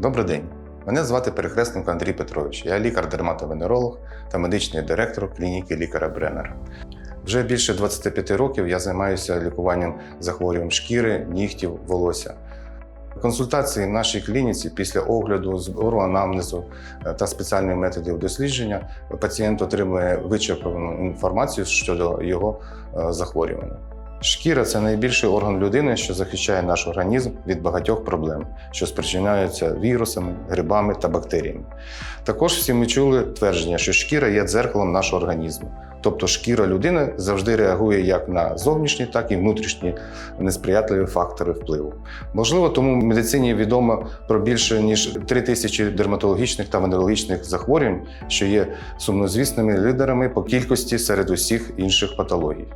Добрий день. Мене звати Перехресник Андрій Петрович. Я лікар-дерматовенеролог та медичний директор клініки лікаря Бреннера. Вже більше 25 років я займаюся лікуванням захворювань шкіри, нігтів, волосся. Консультації в нашій клініці після огляду, збору анамнезу е, та спеціальних методів дослідження пацієнт отримує вичерпну інформацію щодо його е, захворювання. Шкіра це найбільший орган людини, що захищає наш організм від багатьох проблем, що спричиняються вірусами, грибами та бактеріями. Також всі ми чули твердження, що шкіра є дзеркалом нашого організму. Тобто шкіра людини завжди реагує як на зовнішні, так і внутрішні несприятливі фактори впливу. Можливо, тому в медицині відомо про більше ніж 3 тисячі дерматологічних та венерологічних захворювань, що є сумнозвісними лідерами по кількості серед усіх інших патологій.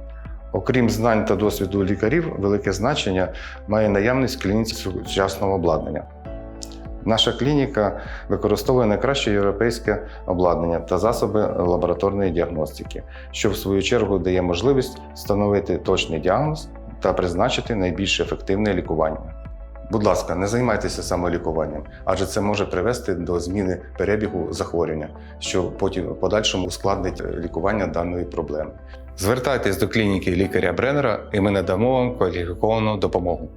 Окрім знань та досвіду лікарів, велике значення має наявність клініці сучасного обладнання. Наша клініка використовує найкраще європейське обладнання та засоби лабораторної діагностики, що в свою чергу дає можливість встановити точний діагноз та призначити найбільш ефективне лікування. Будь ласка, не займайтеся самолікуванням, адже це може привести до зміни перебігу захворювання, що потім в подальшому ускладнить лікування даної проблеми. Звертайтесь до клініки лікаря Бреннера, і ми надамо вам кваліфіковану допомогу.